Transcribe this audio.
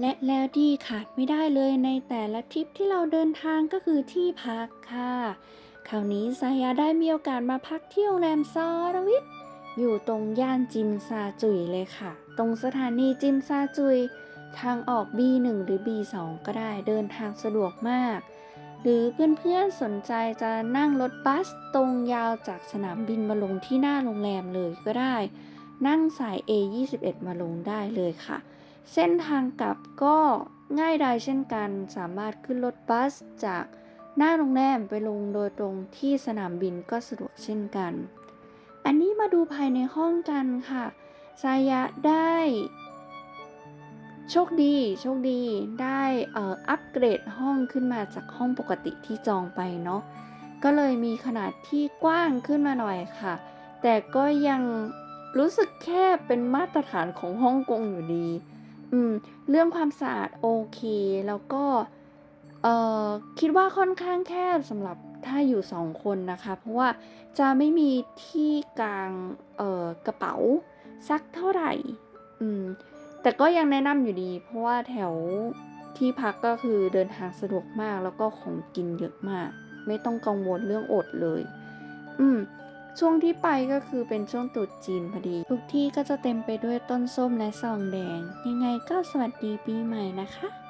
และแล้วที่ขาดไม่ได้เลยในแต่ละทริปที่เราเดินทางก็คือที่พักค่ะ คราวนี้สายาได้มีโอกาสมาพักที่โรงแรมซอรวิทอยู่ตรงย่านจิมซาจุยเลยค่ะ ตรงสถานีจิมซาจุย ทางออก B1 หรือ B2 ก็ได้เดินทางสะดวกมาก หรือเพื่อนๆสนใจจะนั่งรถบัสตรงยาวจากสนามบินมาลงที่หน้าโรงแรมเลยก็ได้ นั่งสาย A21 มาลงได้เลยค่ะ เส้นทางกลับก็ง่ายดายเช่นกัน สามารถขึ้นรถบัสจากหน้าโรงแรมไปลงโดยตรงที่สนามบินก็สะดวกเช่นกัน อันนี้มาดูภายในห้องกันค่ะสายะได้ โชคดีโชคดีได้เอ่ออัปเกรดห้องขึ้นมาจากห้องปกติที่จองไปเนาะก็เลยมีขนาดที่กว้างขึ้นมาหน่อยค่ะ แต่ก็ยังรู้สึกแคบเป็นมาตรฐานของฮ่องกงอยู่ดี อืม เรื่องความสะอาดโอเค แล้วก็ เอ่อ คิดว่าค่อนข้างแคบสำหรับถ้าอยู่สองคนนะคะ เพราะว่าจะไม่มีที่กลาง เอ่อ กระเป๋าสักเท่าไหร่ อืม แต่ก็ยังแนะนำอยู่ดี เพราะว่าแถวที่พักก็คือเดินทางสะดวกมากแล้วก็ของกินเยอะมาก ไม่ต้องกังวลเรื่องอดเลย อืม ช่วงที่ไปก็คือเป็นช่วงตรุษจีนพอดี ทุกที่ก็จะเต็มไปด้วยต้นส้มและซองแดง ยังไงก็สวัสดีปีใหม่นะคะ